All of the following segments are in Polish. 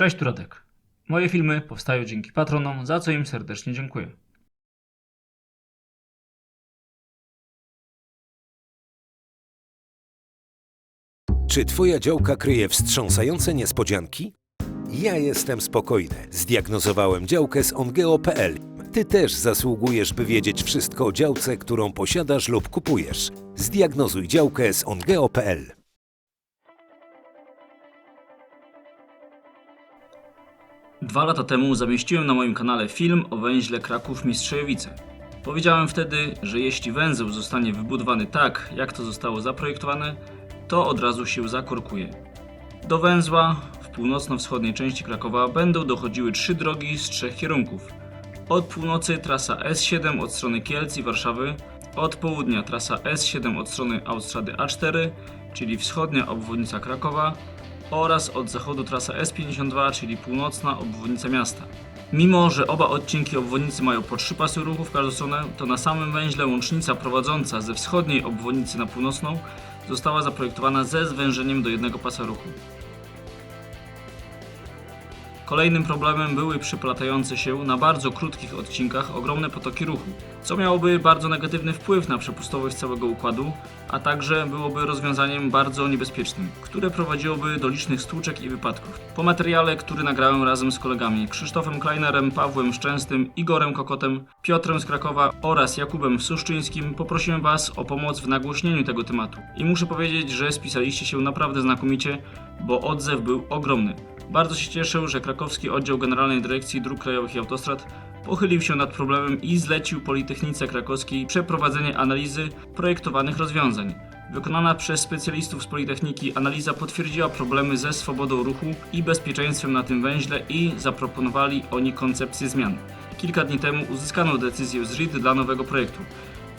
Cześć, tu Radek. Moje filmy powstają dzięki patronom, za co im serdecznie dziękuję. Czy Twoja działka kryje wstrząsające niespodzianki? Ja jestem spokojny. Zdiagnozowałem działkę z ongeo.pl. Ty też zasługujesz, by wiedzieć wszystko o działce, którą posiadasz lub kupujesz. Zdiagnozuj działkę z ongeo.pl. Dwa lata temu zamieściłem na moim kanale film o węźle Kraków Mistrzejowice. Powiedziałem wtedy, że jeśli węzeł zostanie wybudowany tak, jak to zostało zaprojektowane, to od razu się zakorkuje. Do węzła w północno-wschodniej części Krakowa będą dochodziły trzy drogi z trzech kierunków. Od północy trasa S7 od strony Kielc i Warszawy, od południa trasa S7 od strony autostrady A4, czyli wschodnia obwodnica Krakowa oraz od zachodu trasa S52, czyli północna obwodnica miasta. Mimo, że oba odcinki obwodnicy mają po trzy pasy ruchu w każdą stronę, to na samym węźle łącznica prowadząca ze wschodniej obwodnicy na północną została zaprojektowana ze zwężeniem do jednego pasa ruchu. Kolejnym problemem były przeplatające się na bardzo krótkich odcinkach ogromne potoki ruchu, co miałoby bardzo negatywny wpływ na przepustowość całego układu, a także byłoby rozwiązaniem bardzo niebezpiecznym, które prowadziłoby do licznych stłuczek i wypadków. Po materiale, który nagrałem razem z kolegami Krzysztofem Kleinerem, Pawłem Szczęstym, Igorem Kokotem, Piotrem z Krakowa oraz Jakubem Suszczyńskim, poprosiłem Was o pomoc w nagłośnieniu tego tematu. I muszę powiedzieć, że spisaliście się naprawdę znakomicie, bo odzew był ogromny. Bardzo się cieszę, że krakowski oddział Generalnej Dyrekcji Dróg Krajowych i Autostrad pochylił się nad problemem i zlecił Politechnice Krakowskiej przeprowadzenie analizy projektowanych rozwiązań. Wykonana przez specjalistów z Politechniki analiza potwierdziła problemy ze swobodą ruchu i bezpieczeństwem na tym węźle i zaproponowali oni koncepcję zmian. Kilka dni temu uzyskano decyzję z RID dla nowego projektu.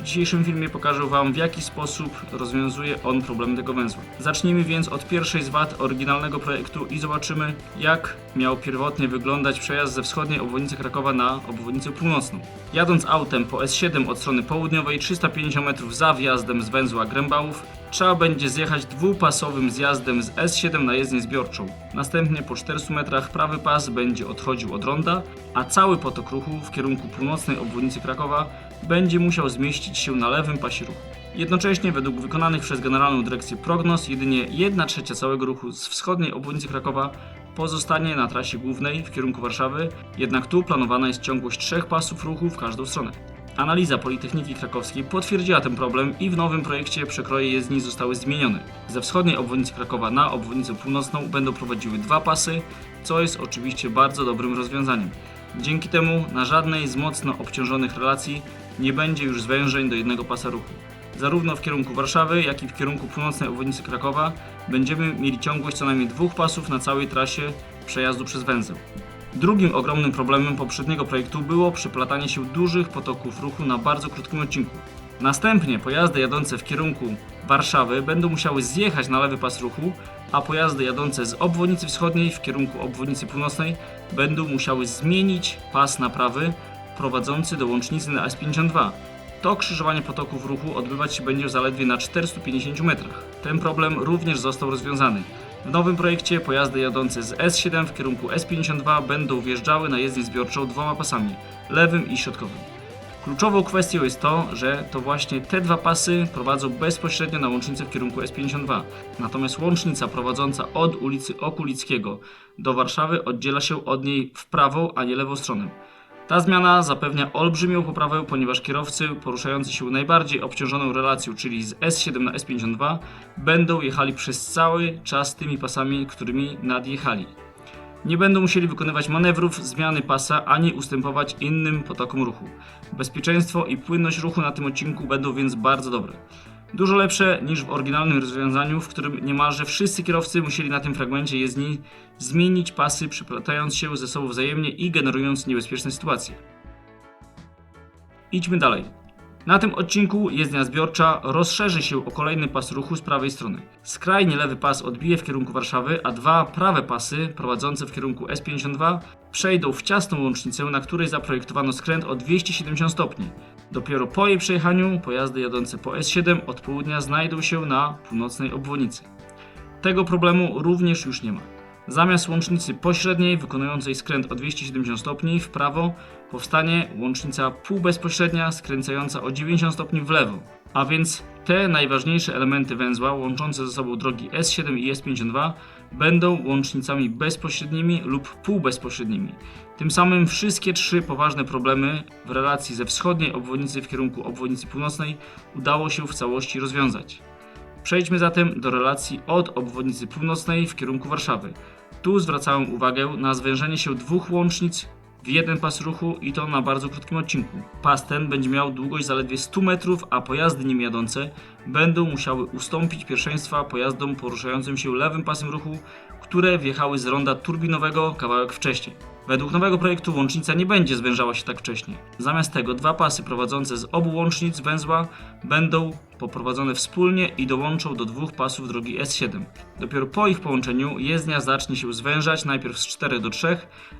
W dzisiejszym filmie pokażę Wam w jaki sposób rozwiązuje on problem tego węzła. Zacznijmy więc od pierwszej z wad oryginalnego projektu i zobaczymy jak miał pierwotnie wyglądać przejazd ze wschodniej obwodnicy Krakowa na obwodnicę północną. Jadąc autem po S7 od strony południowej 350 metrów za wjazdem z węzła Grębałów trzeba będzie zjechać dwupasowym zjazdem z S7 na jezdnię zbiorczą. Następnie po 400 metrach prawy pas będzie odchodził od ronda, a cały potok ruchu w kierunku północnej obwodnicy Krakowa będzie musiał zmieścić się na lewym pasie ruchu. Jednocześnie według wykonanych przez Generalną Dyrekcję prognoz jedynie 1 trzecia całego ruchu z wschodniej obwodnicy Krakowa pozostanie na trasie głównej w kierunku Warszawy, jednak tu planowana jest ciągłość trzech pasów ruchu w każdą stronę. Analiza Politechniki Krakowskiej potwierdziła ten problem i w nowym projekcie przekroje jezdni zostały zmienione. Ze wschodniej obwodnicy Krakowa na obwodnicę północną będą prowadziły dwa pasy, co jest oczywiście bardzo dobrym rozwiązaniem. Dzięki temu na żadnej z mocno obciążonych relacji nie będzie już zwężeń do jednego pasa ruchu. Zarówno w kierunku Warszawy, jak i w kierunku północnej obwodnicy Krakowa będziemy mieli ciągłość co najmniej dwóch pasów na całej trasie przejazdu przez węzeł. Drugim ogromnym problemem poprzedniego projektu było przeplatanie się dużych potoków ruchu na bardzo krótkim odcinku. Następnie pojazdy jadące w kierunku Warszawy będą musiały zjechać na lewy pas ruchu, a pojazdy jadące z obwodnicy wschodniej w kierunku obwodnicy północnej będą musiały zmienić pas na prawy prowadzący do łącznicy na S52. To krzyżowanie potoków ruchu odbywać się będzie zaledwie na 450 metrach. Ten problem również został rozwiązany. W nowym projekcie pojazdy jadące z S7 w kierunku S52 będą wjeżdżały na jezdnię zbiorczą dwoma pasami, lewym i środkowym. Kluczową kwestią jest to, że to właśnie te dwa pasy prowadzą bezpośrednio na łącznicę w kierunku S52. Natomiast łącznica prowadząca od ulicy Okulickiego do Warszawy oddziela się od niej w prawą, a nie lewą stronę. Ta zmiana zapewnia olbrzymią poprawę, ponieważ kierowcy poruszający się najbardziej obciążoną relacją, czyli z S7 na S52, będą jechali przez cały czas tymi pasami, którymi nadjechali. Nie będą musieli wykonywać manewrów zmiany pasa ani ustępować innym potokom ruchu. Bezpieczeństwo i płynność ruchu na tym odcinku będą więc bardzo dobre. Dużo lepsze niż w oryginalnym rozwiązaniu, w którym niemalże wszyscy kierowcy musieli na tym fragmencie jezdni zmienić pasy, przeplatając się ze sobą wzajemnie i generując niebezpieczne sytuacje. Idźmy dalej. Na tym odcinku jezdnia zbiorcza rozszerzy się o kolejny pas ruchu z prawej strony. Skrajnie lewy pas odbije w kierunku Warszawy, a dwa prawe pasy prowadzące w kierunku S52 przejdą w ciasną łącznicę, na której zaprojektowano skręt o 270 stopni. Dopiero po jej przejechaniu pojazdy jadące po S7 od południa znajdą się na północnej obwodnicy. Tego problemu również już nie ma. Zamiast łącznicy pośredniej wykonującej skręt o 270 stopni w prawo powstanie łącznica półbezpośrednia skręcająca o 90 stopni w lewo. A więc te najważniejsze elementy węzła łączące ze sobą drogi S7 i S52 będą łącznicami bezpośrednimi lub półbezpośrednimi. Tym samym wszystkie trzy poważne problemy w relacji ze wschodniej obwodnicy w kierunku obwodnicy północnej udało się w całości rozwiązać. Przejdźmy zatem do relacji od obwodnicy północnej w kierunku Warszawy. Tu zwracałem uwagę na zwężenie się dwóch łącznic w jeden pas ruchu i to na bardzo krótkim odcinku. Pas ten będzie miał długość zaledwie 100 metrów, a pojazdy nim jadące będą musiały ustąpić pierwszeństwa pojazdom poruszającym się lewym pasem ruchu, które wjechały z ronda turbinowego kawałek wcześniej. Według nowego projektu łącznica nie będzie zwężała się tak wcześnie. Zamiast tego dwa pasy prowadzące z obu łącznic węzła będą poprowadzone wspólnie i dołączą do dwóch pasów drogi S7. Dopiero po ich połączeniu jezdnia zacznie się zwężać najpierw z 4 do 3,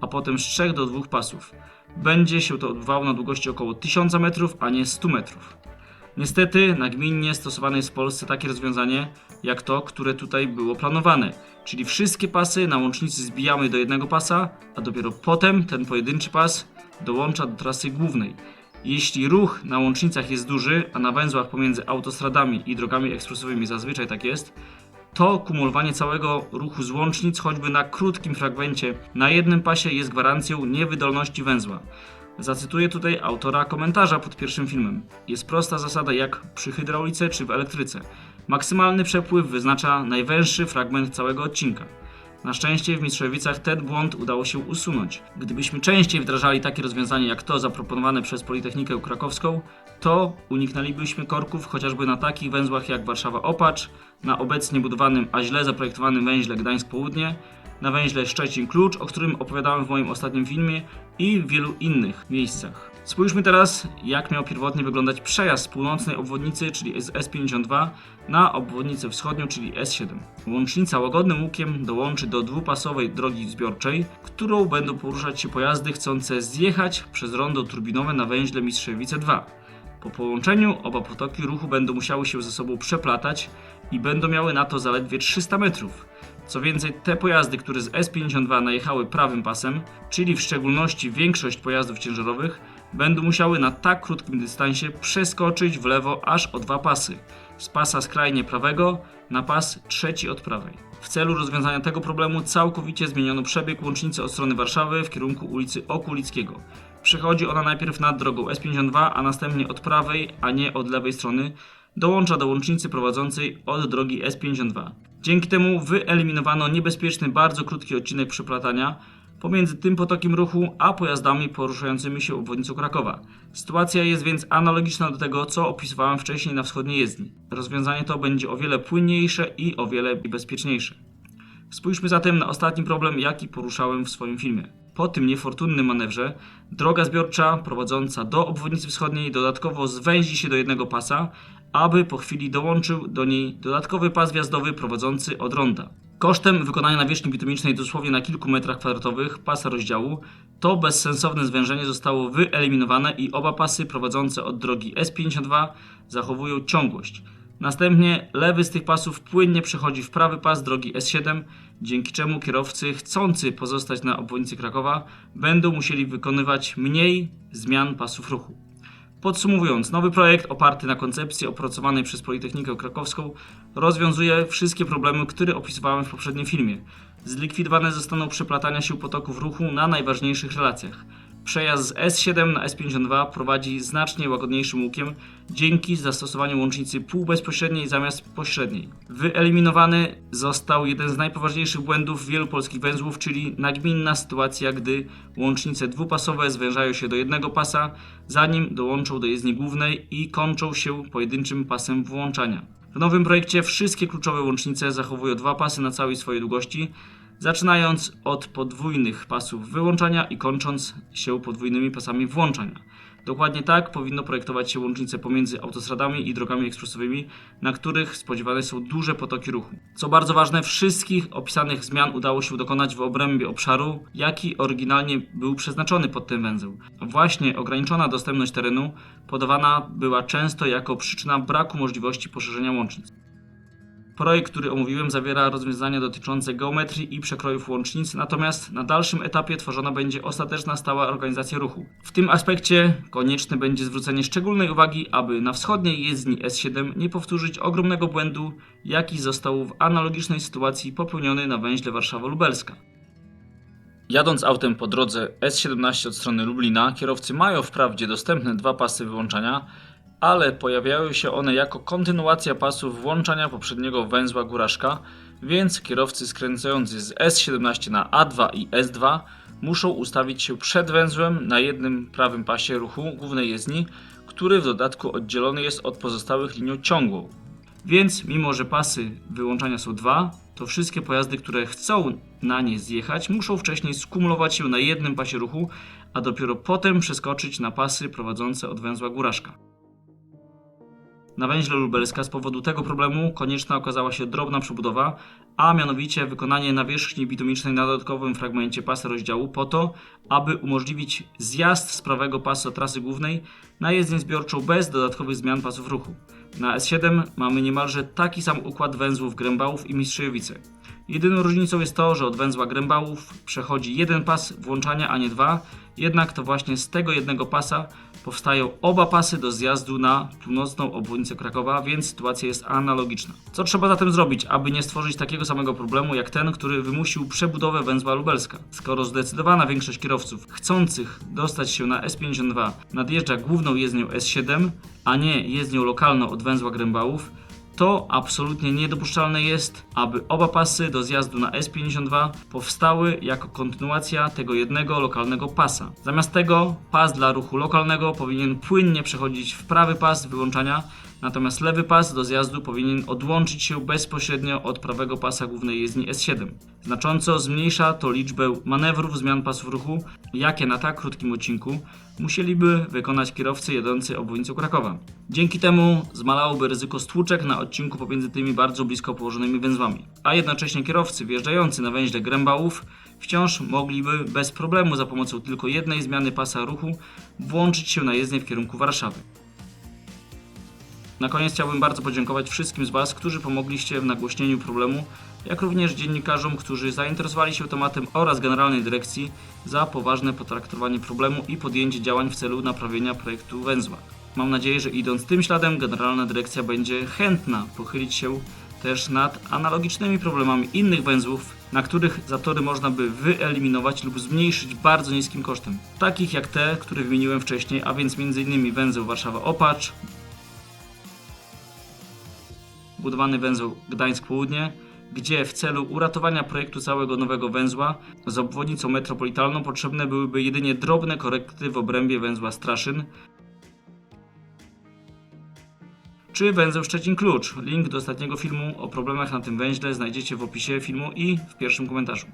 a potem z 3 do 2 pasów. Będzie się to odbywało na długości około 1000 metrów, a nie 100 metrów. Niestety nagminnie stosowane jest w Polsce takie rozwiązanie jak to, które tutaj było planowane, czyli wszystkie pasy na łącznicy zbijamy do jednego pasa, a dopiero potem ten pojedynczy pas dołącza do trasy głównej. Jeśli ruch na łącznicach jest duży, a na węzłach pomiędzy autostradami i drogami ekspresowymi zazwyczaj tak jest, to kumulowanie całego ruchu z łącznic, choćby na krótkim fragmencie na jednym pasie, jest gwarancją niewydolności węzła. Zacytuję tutaj autora komentarza pod pierwszym filmem. Jest prosta zasada jak przy hydraulice czy w elektryce. Maksymalny przepływ wyznacza najwęższy fragment całego odcinka. Na szczęście w Mistrzowicach ten błąd udało się usunąć. Gdybyśmy częściej wdrażali takie rozwiązanie jak to zaproponowane przez Politechnikę Krakowską, to uniknęlibyśmy korków chociażby na takich węzłach jak Warszawa-Opacz, na obecnie budowanym, a źle zaprojektowanym węźle Gdańsk-Południe, na węźle Szczecin-Klucz, o którym opowiadałem w moim ostatnim filmie i w wielu innych miejscach. Spójrzmy teraz, jak miał pierwotnie wyglądać przejazd z północnej obwodnicy, czyli z S52, na obwodnicę wschodnią, czyli S7. Łącznica łagodnym łukiem dołączy do dwupasowej drogi zbiorczej, którą będą poruszać się pojazdy chcące zjechać przez rondo turbinowe na węźle Mistrzewice 2. Po połączeniu oba potoki ruchu będą musiały się ze sobą przeplatać i będą miały na to zaledwie 300 metrów. Co więcej, te pojazdy, które z S52 najechały prawym pasem, czyli w szczególności większość pojazdów ciężarowych, będą musiały na tak krótkim dystansie przeskoczyć w lewo aż o dwa pasy, z pasa skrajnie prawego na pas trzeci od prawej. W celu rozwiązania tego problemu całkowicie zmieniono przebieg łącznicy od strony Warszawy w kierunku ulicy Okulickiego. Przechodzi ona najpierw nad drogą S52, a następnie od prawej, a nie od lewej strony, dołącza do łącznicy prowadzącej od drogi S52. Dzięki temu wyeliminowano niebezpieczny, bardzo krótki odcinek przeplatania pomiędzy tym potokiem ruchu a pojazdami poruszającymi się obwodnicą Krakowa. Sytuacja jest więc analogiczna do tego, co opisywałem wcześniej na wschodniej jezdni. Rozwiązanie to będzie o wiele płynniejsze i o wiele bezpieczniejsze. Spójrzmy zatem na ostatni problem, jaki poruszałem w swoim filmie. Po tym niefortunnym manewrze, droga zbiorcza prowadząca do obwodnicy wschodniej dodatkowo zwęzi się do jednego pasa, aby po chwili dołączył do niej dodatkowy pas wjazdowy prowadzący od ronda. Kosztem wykonania nawierzchni bitumicznej dosłownie na kilku metrach kwadratowych pasa rozdziału, to bezsensowne zwężenie zostało wyeliminowane i oba pasy prowadzące od drogi S52 zachowują ciągłość. Następnie lewy z tych pasów płynnie przechodzi w prawy pas drogi S7, dzięki czemu kierowcy chcący pozostać na obwodnicy Krakowa będą musieli wykonywać mniej zmian pasów ruchu. Podsumowując, nowy projekt oparty na koncepcji opracowanej przez Politechnikę Krakowską rozwiązuje wszystkie problemy, które opisywałem w poprzednim filmie. Zlikwidowane zostaną przeplatania się potoków ruchu na najważniejszych relacjach. Przejazd z S7 na S52 prowadzi znacznie łagodniejszym łukiem dzięki zastosowaniu łącznicy półbezpośredniej zamiast pośredniej. Wyeliminowany został jeden z najpoważniejszych błędów wielu polskich węzłów, czyli nagminna sytuacja, gdy łącznice dwupasowe zwężają się do jednego pasa, zanim dołączą do jezdni głównej i kończą się pojedynczym pasem włączania. W nowym projekcie wszystkie kluczowe łącznice zachowują dwa pasy na całej swojej długości, zaczynając od podwójnych pasów wyłączania i kończąc się podwójnymi pasami włączania. Dokładnie tak powinno projektować się łącznice pomiędzy autostradami i drogami ekspresowymi, na których spodziewane są duże potoki ruchu. Co bardzo ważne, wszystkich opisanych zmian udało się dokonać w obrębie obszaru, jaki oryginalnie był przeznaczony pod ten węzeł. Właśnie ograniczona dostępność terenu podawana była często jako przyczyna braku możliwości poszerzenia łącznic. Projekt, który omówiłem, zawiera rozwiązania dotyczące geometrii i przekrojów łącznic, natomiast na dalszym etapie tworzona będzie ostateczna stała organizacja ruchu. W tym aspekcie konieczne będzie zwrócenie szczególnej uwagi, aby na wschodniej jezdni S7 nie powtórzyć ogromnego błędu, jaki został w analogicznej sytuacji popełniony na węźle Warszawa-Lubelska. Jadąc autem po drodze S17 od strony Lublina, kierowcy mają wprawdzie dostępne dwa pasy wyłączania, ale pojawiają się one jako kontynuacja pasów włączania poprzedniego węzła Góraszka, więc kierowcy skręcający z S17 na A2 i S2 muszą ustawić się przed węzłem na jednym prawym pasie ruchu głównej jezdni, który w dodatku oddzielony jest od pozostałych linią ciągłą. Więc mimo, że pasy wyłączania są dwa, to wszystkie pojazdy, które chcą na nie zjechać, muszą wcześniej skumulować się na jednym pasie ruchu, a dopiero potem przeskoczyć na pasy prowadzące od węzła Góraszka. Na węźle Lubelska z powodu tego problemu konieczna okazała się drobna przebudowa, a mianowicie wykonanie nawierzchni bitumicznej na dodatkowym fragmencie pasa rozdziału po to, aby umożliwić zjazd z prawego pasa trasy głównej na jezdnię zbiorczą bez dodatkowych zmian pasów ruchu. Na S7 mamy niemalże taki sam układ węzłów Grębałów i Mistrzejowice. Jedyną różnicą jest to, że od węzła Grębałów przechodzi jeden pas włączania, a nie dwa, jednak to właśnie z tego jednego pasa powstają oba pasy do zjazdu na północną obwodnicę Krakowa, więc sytuacja jest analogiczna. Co trzeba zatem zrobić, aby nie stworzyć takiego samego problemu jak ten, który wymusił przebudowę węzła lubelska? Skoro zdecydowana większość kierowców chcących dostać się na S52 nadjeżdża główną jezdnią S7, a nie jezdnią lokalną od węzła Grębałów, to absolutnie niedopuszczalne jest, aby oba pasy do zjazdu na S52 powstały jako kontynuacja tego jednego lokalnego pasa. Zamiast tego pas dla ruchu lokalnego powinien płynnie przechodzić w prawy pas wyłączania, natomiast lewy pas do zjazdu powinien odłączyć się bezpośrednio od prawego pasa głównej jezdni S7. Znacząco zmniejsza to liczbę manewrów zmian pasów ruchu, jakie na tak krótkim odcinku musieliby wykonać kierowcy jadący obwodnicą Krakowa. Dzięki temu zmalałoby ryzyko stłuczek na odcinku pomiędzy tymi bardzo blisko położonymi węzłami, a jednocześnie kierowcy wjeżdżający na węźle Grębałów wciąż mogliby bez problemu za pomocą tylko jednej zmiany pasa ruchu włączyć się na jezdnię w kierunku Warszawy. Na koniec chciałbym bardzo podziękować wszystkim z Was, którzy pomogliście w nagłośnieniu problemu, jak również dziennikarzom, którzy zainteresowali się tematem oraz Generalnej Dyrekcji za poważne potraktowanie problemu i podjęcie działań w celu naprawienia projektu węzła. Mam nadzieję, że idąc tym śladem, Generalna Dyrekcja będzie chętna pochylić się też nad analogicznymi problemami innych węzłów, na których zatory można by wyeliminować lub zmniejszyć bardzo niskim kosztem. Takich jak te, które wymieniłem wcześniej, a więc m.in. węzeł Warszawa-Opacz, budowany węzeł Gdańsk Południe, gdzie w celu uratowania projektu całego nowego węzła z obwodnicą metropolitalną potrzebne byłyby jedynie drobne korekty w obrębie węzła Straszyn, czy węzeł Szczecin Klucz. Link do ostatniego filmu o problemach na tym węźle znajdziecie w opisie filmu i w pierwszym komentarzu.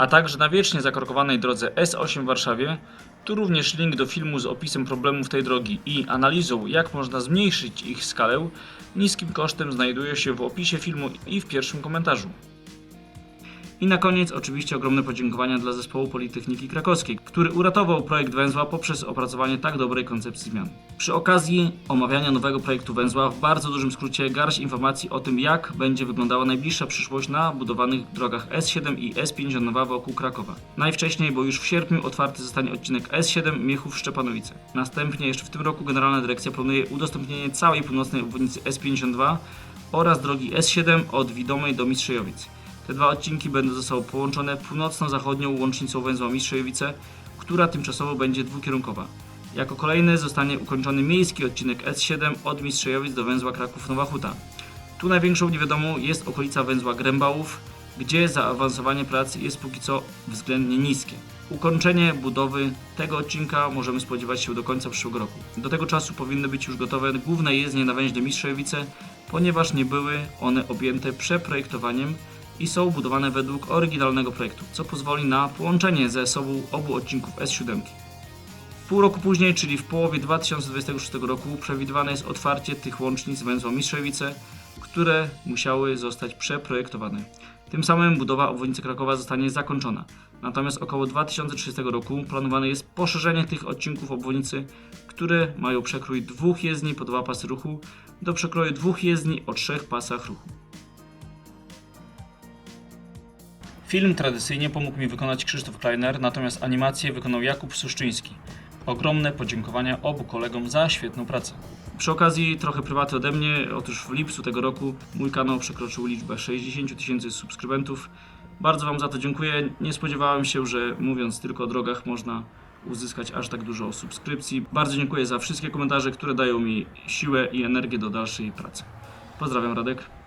a także na wiecznie zakorkowanej drodze S8 w Warszawie. Tu również link do filmu z opisem problemów tej drogi i analizą, jak można zmniejszyć ich skalę, niskim kosztem znajduje się w opisie filmu i w pierwszym komentarzu. I na koniec oczywiście ogromne podziękowania dla zespołu Politechniki Krakowskiej, który uratował projekt węzła poprzez opracowanie tak dobrej koncepcji zmian. Przy okazji omawiania nowego projektu węzła w bardzo dużym skrócie garść informacji o tym jak będzie wyglądała najbliższa przyszłość na budowanych drogach S7 i S52 wokół Krakowa. Najwcześniej, bo już w sierpniu otwarty zostanie odcinek S7 Miechów-Szczepanowice. Następnie jeszcze w tym roku Generalna Dyrekcja planuje udostępnienie całej północnej obwodnicy S52 oraz drogi S7 od Widomej do Mistrzejowic. Te dwa odcinki będą sobą połączone północno-zachodnią łącznicą węzła Mistrzejowice, która tymczasowo będzie dwukierunkowa. Jako kolejny zostanie ukończony miejski odcinek S7 od Mistrzejowic do węzła Kraków-Nowa Huta. Tu największą niewiadomą jest okolica węzła Grębałów, gdzie zaawansowanie prac jest póki co względnie niskie. Ukończenie budowy tego odcinka możemy spodziewać się do końca przyszłego roku. Do tego czasu powinny być już gotowe główne jezdnie na węźle Mistrzejowice, ponieważ nie były one objęte przeprojektowaniem i są budowane według oryginalnego projektu, co pozwoli na połączenie ze sobą obu odcinków S7. Pół roku później, czyli w połowie 2026 roku, przewidywane jest otwarcie tych łącznic węzła Mistrzewice, które musiały zostać przeprojektowane. Tym samym budowa obwodnicy Krakowa zostanie zakończona. Natomiast około 2030 roku planowane jest poszerzenie tych odcinków obwodnicy, które mają przekrój dwóch jezdni po dwa pasy ruchu do przekroju dwóch jezdni o trzech pasach ruchu. Film tradycyjnie pomógł mi wykonać Krzysztof Kleiner, natomiast animację wykonał Jakub Suszczyński. Ogromne podziękowania obu kolegom za świetną pracę. Przy okazji trochę prywaty ode mnie, otóż w lipcu tego roku mój kanał przekroczył liczbę 60 tysięcy subskrybentów. Bardzo Wam za to dziękuję. Nie spodziewałem się, że mówiąc tylko o drogach można uzyskać aż tak dużo subskrypcji. Bardzo dziękuję za wszystkie komentarze, które dają mi siłę i energię do dalszej pracy. Pozdrawiam Radek.